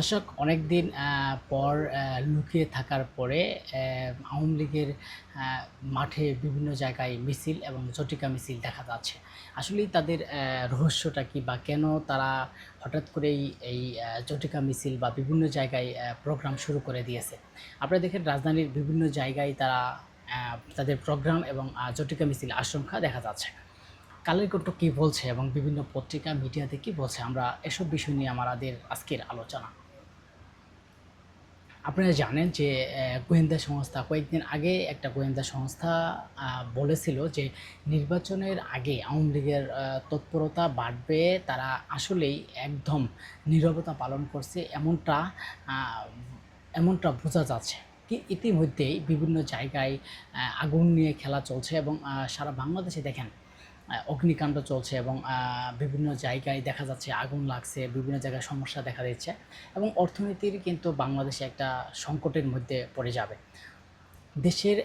দর্শক অনেক দিন পর লুকিয়ে থাকার পরে আওয়ামী লীগের মাঠে বিভিন্ন জায়গায় মিছিল এবং জটিকা মিছিল দেখা যাচ্ছে। আসলেই তাদের রহস্যটা কি বা কেন তারা হঠাৎ করেই এই জটিকা মিছিল বা বিভিন্ন জায়গায় প্রোগ্রাম শুরু করে দিয়েছে? আপনারা দেখেন রাজধানীর বিভিন্ন জায়গায় তারা তাদের প্রোগ্রাম এবং জটিকা মিছিল আশঙ্কা দেখা যাচ্ছে। কালের কণ্ঠ কী বলছে এবং বিভিন্ন পত্রিকা, মিডিয়াতে কী বলছে? আমরা এসব বিষয় নিয়ে আমাদের আজকের আলোচনা। আপনারা জানেন যে গোয়েন্দা সংস্থা, কয়েকদিন আগে একটা গোয়েন্দা সংস্থা বলেছিল যে, নির্বাচনের আগে আওয়ামী লীগের তৎপরতা বাড়বে, তারা আসলেই একদম নীরবতা পালন করছে এমনটা এমনটা বোঝা যাচ্ছে। ইতিমধ্যেই বিভিন্ন জায়গায় আগুন নিয়ে খেলা চলছে এবং সারা বাংলাদেশে দেখেন অগ্নিকাণ্ড চলছে এবং বিভিন্ন জায়গায় দেখা যাচ্ছে আগুন লাগছে, বিভিন্ন জায়গায় সমস্যা দেখা দিচ্ছে এবং অর্থনীতির কিন্তু বাংলাদেশে একটা সংকটের মধ্যে পড়ে যাবে। দেশের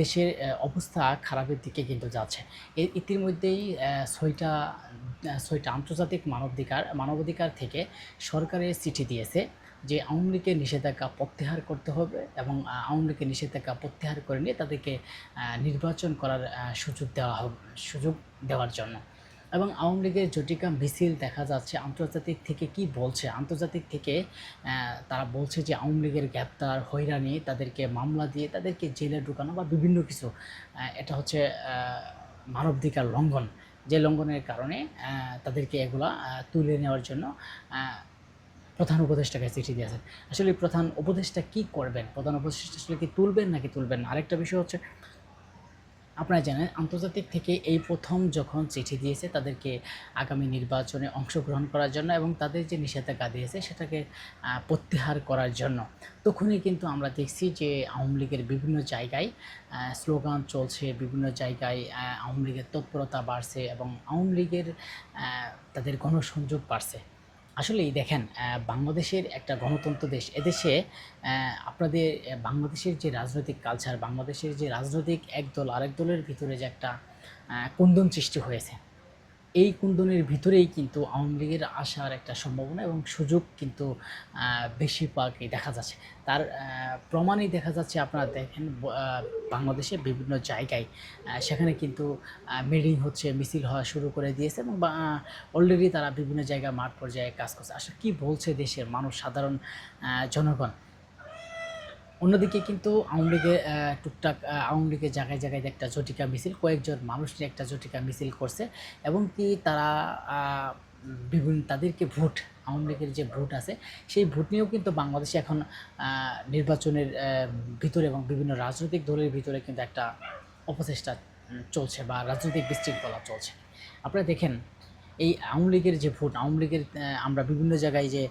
দেশের অবস্থা খারাপের দিকে কিন্তু যাচ্ছে। এর ইতিমধ্যেই ছয়টা ছয়টা আন্তর্জাতিক মানবাধিকার মানবাধিকার থেকে সরকারের চিঠি দিয়েছে। যে আওয়ামী লীগের নিষেধাজ্ঞা প্রত্যাহার করতে হবে এবং আওয়ামী লীগের নিষেধাজ্ঞা প্রত্যাহার করে নিয়ে তাদেরকে নির্বাচন করার সুযোগ দেওয়া হবে, সুযোগ দেওয়ার জন্য। এবং আওয়ামী লীগের জটিকা মিছিল দেখা যাচ্ছে আন্তর্জাতিক থেকে কি বলছে? আন্তর্জাতিক থেকে তারা বলছে যে আওয়ামী লীগের গ্রেপ্তার, হয়রানি, তাদেরকে মামলা দিয়ে তাদেরকে জেলে ঢুকানো বা বিভিন্ন কিছু এটা হচ্ছে মানবাধিকার লঙ্ঘন। যে লঙ্ঘনের কারণে তাদেরকে এগুলা তুলে নেওয়ার জন্য প্রধান উপদেষ্টাকে চিঠি দিয়েছেন। আসলে প্রধান উপদেষ্টা কি করবেন? প্রধান উপদেষ্টা আসলে কি তুলবেন নাকি তুলবেন না? আরেকটা বিষয় হচ্ছে, আপনারা জানেন, আন্তর্জাতিক থেকে এই প্রথম যখন চিঠি দিয়েছে তাদেরকে আগামী নির্বাচনে অংশগ্রহণ করার জন্য এবং তাদের যে নিষেধাজ্ঞা দিয়েছে সেটাকে প্রত্যাহার করার জন্য। তখনই কিন্তু আমরা দেখছি যে আওয়ামী লীগের বিভিন্ন জায়গায় স্লোগান চলছে, বিভিন্ন জায়গায় আওয়ামী লীগের তৎপরতা বাড়ছে এবং আওয়ামী লীগের তাদের গণসংযোগ বাড়ছে। আসলেই দেখেন বাংলাদেশের একটা গণতন্ত্র দেশ, এদেশে আপনাদের বাংলাদেশের যে রাজনৈতিক কালচার বাংলাদেশের যে রাজনৈতিক এক দল আরেক দলের ভিতরে যে একটা কুন্দন সৃষ্টি হয়েছে। এই কুন্দনের ভিতরেই কিন্তু আওয়ামী লীগের আসার একটা সম্ভাবনা এবং সুযোগ কিন্তু আহ, বেশিরভাগই দেখা যাচ্ছে। তার প্রমাণই দেখা যাচ্ছে আপনারা দেখেন বাংলাদেশে বিভিন্ন জায়গায় সেখানে কিন্তু মিটিং হচ্ছে মিছিল হওয়া শুরু করে দিয়েছে এবং অলরেডি তারা বিভিন্ন জায়গায় মাঠ পর্যায়ে কাজ করছে। আসলে কী বলছে দেশের মানুষ সাধারণ জনগণ? অন্যদিকে কিন্তু আওয়ামী লীগের টুকটাক আওয়ামী লীগের জায়গায় জায়গায় একটা জটিকা মিছিল, কয়েকজন মানুষ নিয়ে একটা জটিকা মিছিল করছে এবং কি তারা বিভিন্ন তাদেরকে ভোট, আওয়ামী লীগের যে ভোট আছে, সেই ভোট নিয়েও কিন্তু বাংলাদেশে এখন নির্বাচনের ভিতরে এবং বিভিন্ন রাজনৈতিক দলের ভিতরে কিন্তু একটা অপচেষ্টা চলছে বা রাজনৈতিক বিশৃঙ্খলা চলছে। আপনারা দেখেন এই আওয়ামী লীগের যে ভোট, আওয়ামী লীগের আমরা বিভিন্ন জায়গায় যে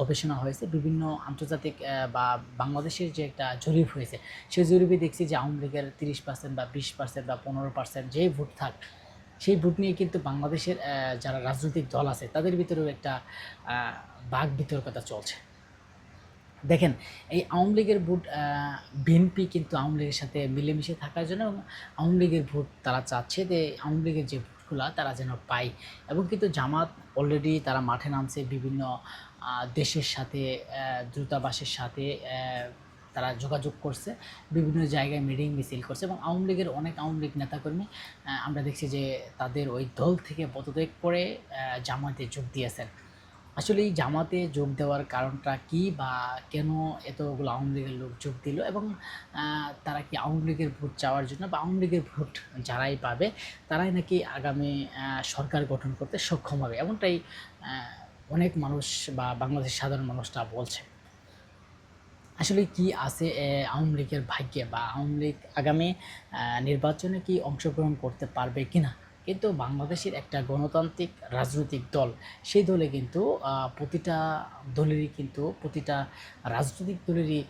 গবেষণা হয়েছে, বিভিন্ন আন্তর্জাতিক বা বাংলাদেশের যে একটা জরিপ হয়েছে, সেই জরিপে দেখছি যে আওয়ামী লীগের তিরিশ পার্সেন্ট বা বিশ পার্সেন্ট বা পনেরো পার্সেন্ট যেই ভোট থাক, সেই ভোট নিয়ে কিন্তু বাংলাদেশের যারা রাজনৈতিক দল আছে, তাদের ভিতরেও একটা বাঘ বিতর্কতা চলছে। দেখেন, এই আওয়ামী লীগের ভোট বিএনপি কিন্তু আওয়ামী লীগের সাথে মিলেমিশে থাকার জন্য আওয়ামী লীগের ভোট তারা চাচ্ছে যে, আওয়ামী লীগের যে ভোটগুলো তারা যেন পায়। এবং কিন্তু জামাত অলরেডি তারা মাঠে নামছে, বিভিন্ন দেশের সাথে দূতাবাসের সাথে তারা যোগাযোগ করছে, বিভিন্ন জায়গায় মিটিং মিছিল করছে এবং আওয়ামী লীগের অনেক আওয়ামী লীগ নেতাকর্মী আমরা দেখছি যে তাদের ওই দল থেকে পদত্যাগ করে জামাতে যোগ দিয়েছেন। আসলে এই জামাতে যোগ দেওয়ার কারণটা কি বা কেন এতগুলো আওয়ামী লীগের লোক যোগ দিল এবং তারা কি আওয়ামী লীগের ভোট চাওয়ার জন্য বা আওয়ামী লীগের ভোট যারাই পাবে, তারাই নাকি আগামী সরকার গঠন করতে সক্ষম হবে? এমনটাই অনেক মানুষ বা বাংলাদেশের সাধারণ মানুষটা বলছে। আসলে কি আছে আওয়ামী লীগের ভাগ্যে বা আওয়ামী লীগ আগামী নির্বাচনে কি অংশগ্রহণ করতে পারবে কিনা? কিন্তু বাংলাদেশের একটা গণতান্ত্রিক রাজনৈতিক দল, সেই দলে কিন্তু প্রতিটা দলেরই কিন্তু, প্রতিটা রাজনৈতিক দলেরই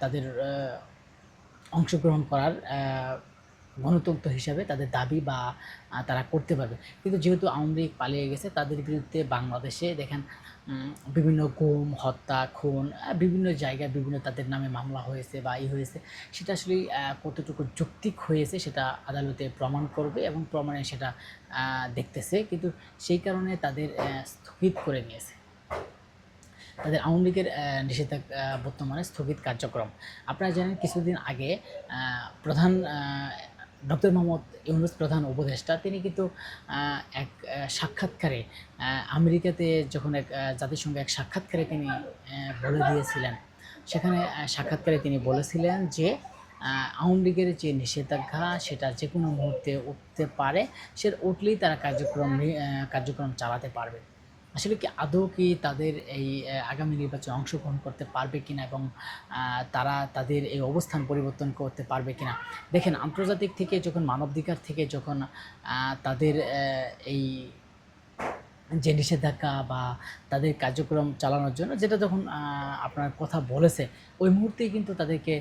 তাদের অংশগ্রহণ করার গণতন্ত্র হিসাবে তাদের দাবি বা তারা করতে পারবে। কিন্তু যেহেতু আওয়ামী লীগ পালিয়ে গেছে, তাদের বিরুদ্ধে বাংলাদেশে দেখেন বিভিন্ন গুম, হত্যা, খুন বিভিন্ন জায়গায় বিভিন্ন তাদের নামে মামলা হয়েছে বা ই হয়েছে, সেটা আসলে কতটুকু যৌক্তিক হয়েছে সেটা আদালতে প্রমাণ করবে এবং প্রমাণে সেটা দেখতেছে। কিন্তু সেই কারণে তাদের স্থগিত করে নিয়েছে। তাদের আওয়ামী লীগের নিষেধাজ্ঞা বর্তমানে স্থগিত কার্যক্রম। আপনারা জানেন, কিছুদিন আগে প্রধান ডক্টর মোহাম্মদ ইউনুস প্রধান উপদেষ্টা, তিনি কিন্তু এক সাক্ষাৎকারে আমেরিকাতে যখন এক জাতিসংঘে এক সাক্ষাৎকারে তিনি বলে দিয়েছিলেন, সেখানে সাক্ষাৎকারে তিনি বলেছিলেন যে আওয়ামী লীগের যে নিষেধাজ্ঞা, সেটা যে কোনো মুহূর্তে উঠতে পারে, সে উঠলেই তারা কার্যক্রম কার্যক্রম চালাতে পারবে। আসলে কি আদৌ কি তাদের এই আগামী নির্বাচনে অংশগ্রহণ করতে পারবে কিনা এবং তারা তাদের এই অবস্থান পরিবর্তন করতে পারবে কিনা? দেখেন, আন্তর্জাতিক থেকে যখন, মানবাধিকার থেকে যখন তাদের এই যে নিষেধাজ্ঞা বা তাদের কার্যক্রম চালানোর জন্য যেটা যখন আপনার কথা বলেছে, ওই মুহূর্তেই কিন্তু তাদেরকে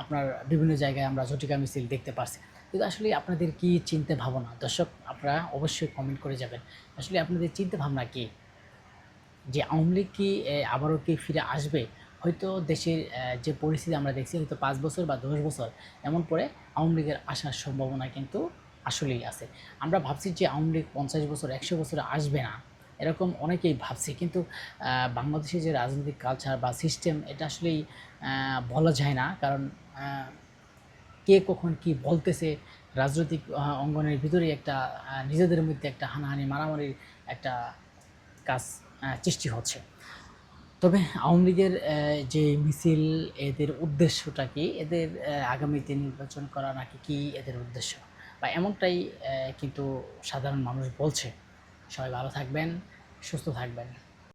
আপনার বিভিন্ন জায়গায় আমরা ঝটিকা মিছিল দেখতে পারছি। কিন্তু আসলে আপনাদের কি চিন্তা ভাবনা? দর্শক আপনারা অবশ্যই কমেন্ট করে যাবেন। আসলে আপনাদের চিন্তা ভাবনা কি? যে আওয়ামী লীগ কি আবারও কি ফিরে আসবে? হয়তো দেশের যে পরিস্থিতি আমরা দেখছি, হয়তো পাঁচ বছর বা দশ বছর, এমন পরে আওয়ামী লীগের আসার সম্ভাবনা কিন্তু আসলেই আছে। আমরা ভাবছি যে আওয়ামী লীগ পঞ্চাশ বছর, একশো বছরে আসবে না। এরকম অনেকেই ভাবছি। কিন্তু বাংলাদেশের যে রাজনৈতিক কালচার বা সিস্টেম এটা আসলেই বলা যায় না। কারণ কে কখন কি বলতেছে, রাজনৈতিক অঙ্গনের ভিতরে একটা নিজেদের মধ্যে একটা হানাহানি, মারামারির একটা কাজ সৃষ্টি হচ্ছে। তবে আওয়ামী লীগের যে মিছিল, এদের উদ্দেশ্যটা কি? এদের আগামীতে নির্বাচন করা নাকি কি এদের উদ্দেশ্য? বা এমনটাই কিন্তু সাধারণ মানুষ বলছে। সবাই ভালো থাকবেন, সুস্থ থাকবেন।